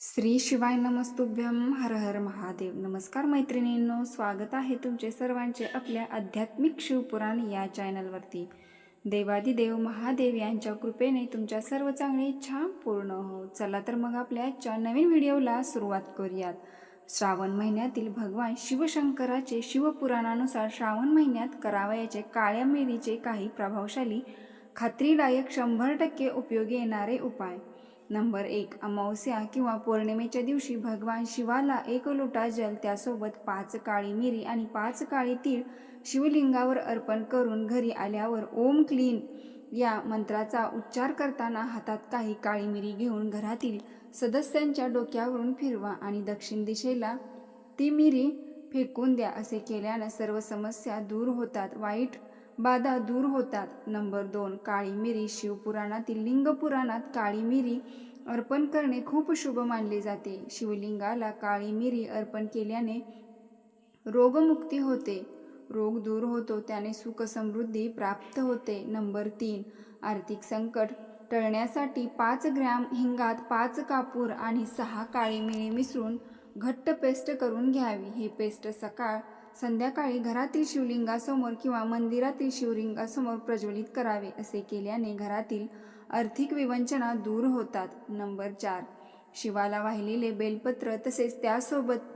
श्री शिवाय नमस्तुभ्यम हर हर महादेव. नमस्कार मैत्रिणींनो स्वागत आहे तुमचे सर्वांचे आपल्या आध्यात्मिक शिवपुराण या चॅनलवरती. देवादिदेव महादेव यांच्या कृपेने तुमच्या सर्व चांगली इच्छा पूर्ण हो. चला तर मग आपल्या आजच्या नवीन व्हिडिओला सुरुवात करूयात. श्रावण महिन्यातील भगवान शिवशंकराचे शिवपुराणानुसार श्रावण महिन्यात करावयाचे काळ्या मिरीचे काही प्रभावशाली खात्रीदायक शंभर टक्के उपयोगी येणारे उपाय. नंबर एक अमावस्या किंवा पौर्णिमेच्या दिवशी भगवान शिवाला एक लोटा जल त्यासोबत पाच काळी मिरी आणि पाच काळी तीळ शिवलिंगावर अर्पण करून घरी आल्यावर ओम क्लीन या मंत्राचा उच्चार करताना हातात काही काळी मिरी घेऊन घरातील सदस्यांच्या डोक्यावरून फिरवा आणि दक्षिण दिशेला ती मिरी फेकून द्या असे केल्यानं सर्व समस्या दूर होतात. वाईट बाधा दूर होतात. नंबर दोन काळी मिरी. शिवपुराणातील लिंग पुराणात काळी मिरी अर्पण करणे खूप शुभ मानले जाते. शिवलिंगाला काळी मिरी अर्पण केल्याने रोगमुक्ती होते. रोग दूर होतो त्याने सुखसमृद्धी प्राप्त होते. नंबर तीन आर्थिक संकट टळण्यासाठी पाच ग्रॅम हिंगात पाच कापूर आणि सहा काळी मिरी मिसळून घट्ट पेस्ट करून घ्यावी. हे पेस्ट सकाळ संध्याकाळी घरातील शिवलिंगासमोर किंवा मंदिरातील शिवलिंगासमोर प्रज्वलित करावे असे केल्याने घरातील आर्थिक विवंचना दूर होतात. नंबर चार. शिवाला वाहिलेले बेलपत्र तसेच त्यासोबत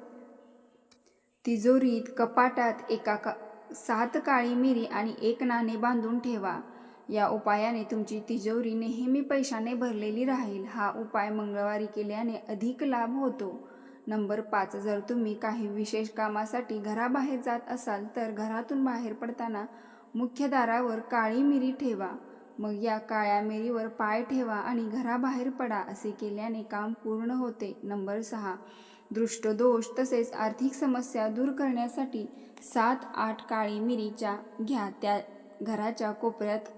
तिजोरीत कपाटात एका का सात काळी मिरी आणि एक नाणे बांधून ठेवा. या उपायाने तुमची तिजोरी नेहमी पैशाने भरलेली राहील. हा उपाय मंगळवारी केल्याने अधिक लाभ होतो. नंबर पाच जर तुम्ही काही विशेष कामासाठी घराबाहेर जात असाल तर घरातून बाहेर पडताना मुख्य दारावर काळी मिरी ठेवा. मग या काळ्या मिरीवर पाय ठेवा आणि घराबाहेर पडा असे केल्याने काम पूर्ण होते. नंबर सहा दृष्टदोष तसेच आर्थिक समस्या दूर करण्यासाठी सात आठ काळी मिरीच्या घ्या. त्या घराच्या कोपऱ्यात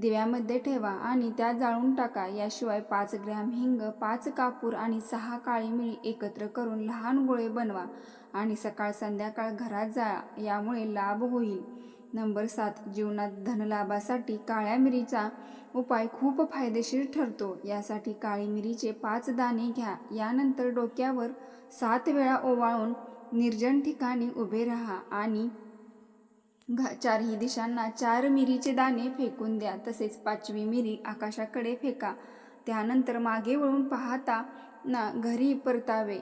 दिव्यामध्ये ठेवा आणि त्या जाळून टाका. याशिवाय पाच ग्रॅम हिंग पाच कापूर आणि सहा काळी मिळी एकत्र करून लहान गोळे बनवा आणि सकाळ संध्याकाळ घरात जाळा यामुळे लाभ होईल. नंबर सात जीवनात धनलाभासाठी काळ्या मिरीचा उपाय खूप फायदेशीर ठरतो. यासाठी काळी मिरीचे पाच दाणे घ्या. यानंतर डोक्यावर सात वेळा ओवाळून निर्जन ठिकाणी उभे राहा आणि घा चारही दिशांना चार मिरीचे दाणे फेकून द्या तसेच पाचवी मिरी आकाशाकडे फेका. त्यानंतर मागे वळून पाहता ना घरी परतावे.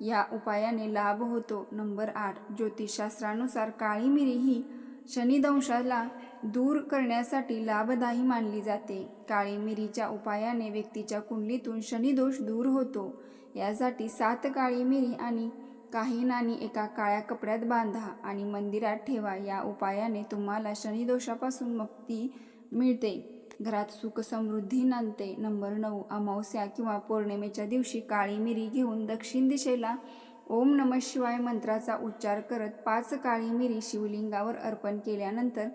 या उपायाने लाभ होतो. नंबर आठ ज्योतिषशास्त्रानुसार काळी मिरी ही शनिदंशाला दूर करण्यासाठी लाभदायी मानली जाते. काळी मिरीच्या उपायाने व्यक्तीच्या कुंडलीतून शनिदोष दूर होतो. यासाठी सात काळी मिरी आणि काही नाणी एका काळ्या कपड्यात बांधा आणि मंदिरात ठेवा. या उपायाने तुम्हाला शनिदोषापासून मुक्ती मिळते. घरात सुख समृद्धी नांदते. नंबर नऊ अमावस्या किंवा पौर्णिमेच्या दिवशी काळी मिरी घेऊन दक्षिण दिशेला ओम नम शिवाय मंत्राचा उच्चार करत पाच काळी मिरी शिवलिंगावर अर्पण केल्यानंतर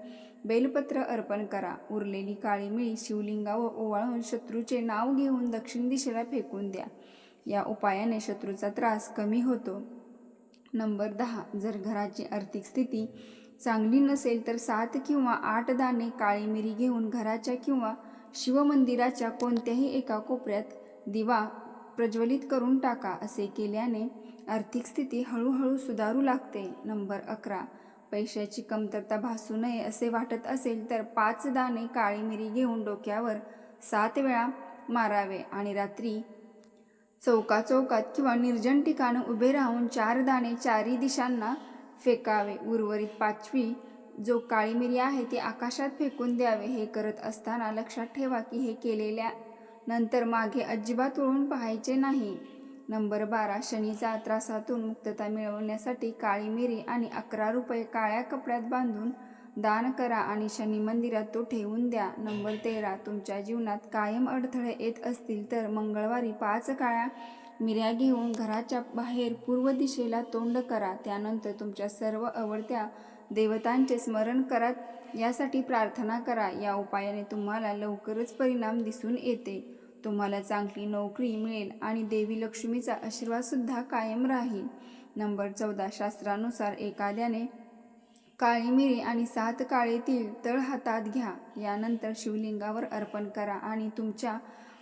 बेलपत्र अर्पण करा. उरलेली काळी मिरी शिवलिंगावर ओवाळून शत्रूचे नाव घेऊन दक्षिण दिशेला फेकून द्या. या उपायाने शत्रूचा त्रास कमी होतो. नंबर दहा. जर घराची आर्थिक स्थिती चांगली नसेल तर सात किंवा आठ दाणे काळी मिरी घेऊन घराच्या किंवा शिवमंदिराच्या कोणत्याही एका कोपऱ्यात दिवा प्रज्वलित करून टाका असे केल्याने आर्थिक स्थिती हळूहळू सुधारू लागते. नंबर अकरा. पैशाची कमतरता भासू नये असे वाटत असेल तर पाच दाणे काळी मिरी घेऊन डोक्यावर सात वेळा मारावे आणि रात्री चौका चौकात किंवा निर्जन ठिकाण उभे राहून चार दाणे चारही दिशांना फेकावे. उर्वरित पाचवी जो काळी मिरी आहे ती आकाशात फेकून द्यावे. हे करत असताना लक्षात ठेवा की हे केलेल्या नंतर मागे अजिबात वळून पाहायचे नाही. नंबर बारा शनीचा त्रासातून मुक्तता मिळवण्यासाठी काळी मिरी आणि अकरा रुपये काळ्या कपड्यात बांधून दान करा आणि शनी मंदिरात तो ठेवून द्या. नंबर तेरा तुमच्या जीवनात कायम अडथळे येत असतील तर मंगळवारी पाच काळ्या मिऱ्या घेऊन घराच्या बाहेर पूर्व दिशेला तोंड करा. त्यानंतर तुमच्या सर्व आवडत्या देवतांचे स्मरण करा. यासाठी प्रार्थना करा. या उपायाने तुम्हाला लवकरच परिणाम दिसून येते. तुम्हाला चांगली नोकरी मिळेल आणि देवी लक्ष्मीचा आशीर्वादसुद्धा कायम राहील. नंबर चौदा शास्त्रानुसार एखाद्याने काळी मिरी आणि सात काळे तीळ तळ हातात घ्या. यानंतर शिवलिंगावर अर्पण करा आणि तुमच्या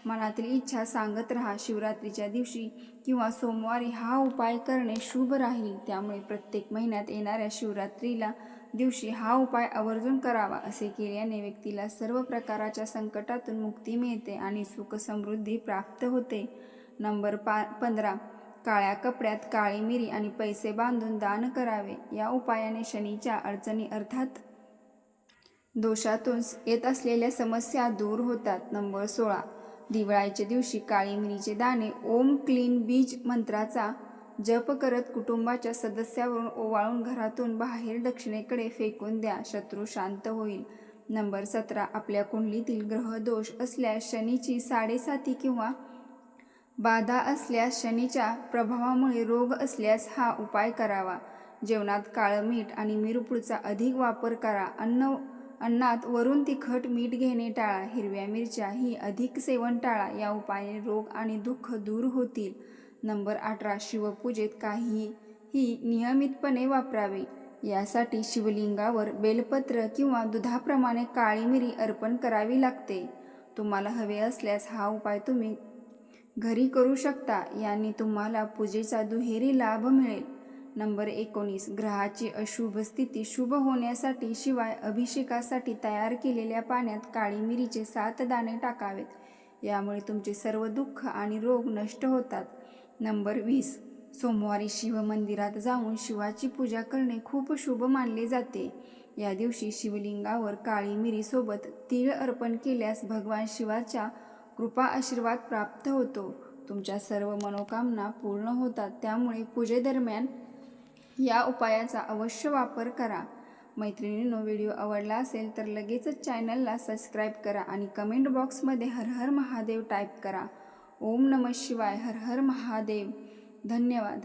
मनातील इच्छा सांगत राहा. शिवरात्रीच्या दिवशी किंवा सोमवारी हा उपाय करणे शुभ राहील. त्यामुळे प्रत्येक महिन्यात येणाऱ्या शिवरात्रीला दिवशी हा उपाय आवर्जून करावा असे केल्याने व्यक्तीला सर्व प्रकारच्या संकटातून मुक्ती मिळते आणि सुख समृद्धी प्राप्त होते. नंबर पा पंधरा. काळ्या कपड्यात काळी मिरी आणि पैसे बांधून दान करावे. या उपायाने शनीच्या अडचणी अर्थात दोषातून येत असलेल्या समस्या दूर होतात. नंबर सोळा. दिवाळीच्या दिवशी काळी मिरीचे दाणे ओम क्लीन बीज मंत्राचा जप करत कुटुंबाच्या सदस्यावरून ओवाळून घरातून बाहेर दक्षिणेकडे फेकून द्या. शत्रू शांत होईल. नंबर सतरा. आपल्या कुंडलीतील ग्रहदोष असल्यास शनीची साडेसाती किंवा बाधा असल्यास शनीच्या प्रभावामुळे रोग असल्यास हा उपाय करावा. जेवणात काळं मीठ आणि मिरपूडचा अधिक वापर करा. अन्न अन्नात वरून तिखट मीठ घेणे टाळा. हिरव्या मिरच्या ही अधिक सेवन टाळा. या उपायाने रोग आणि दुःख दूर होतील. नंबर अठरा शिवपूजेत काही ही नियमितपणे वापरावे. यासाठी शिवलिंगावर बेलपत्र किंवा दुधाप्रमाणे काळी मिरी अर्पण करावी लागते. तुम्हाला हवे असल्यास हा उपाय तुम्ही घरी करू शकता. यांनी तुम्हाला पूजेचा दुहेरी लाभ मिळेल. नंबर एकोणीस. ग्रहाची अशुभ स्थिती शुभ होण्यासाठी शिवाय अभिषेकासाठी तयार केलेल्या पाण्यात काळी मिरीचे सात दाणे टाकावेत. यामुळे तुमचे सर्व दुःख आणि रोग नष्ट होतात. नंबर वीस. सोमवारी शिव मंदिरात जाऊन शिवाची पूजा करणे खूप शुभ मानले जाते. या दिवशी शिवलिंगावर काळी मिरीसोबत तीळ अर्पण केल्यास भगवान शिवाच्या कृपा आशीर्वाद प्राप्त होतो. तुमच्या सर्व मनोकामना पूर्ण होतात. त्यामुळे पूजेदरम्यान या उपायाचा अवश्य वापर करा. मैत्रिणींनो व्हिडिओ आवडला असेल तर लगेचच चॅनलला सबस्क्राईब करा आणि कमेंट बॉक्समध्ये हर हर महादेव टाईप करा. ओम नम शिवाय. हर हर महादेव. धन्यवाद.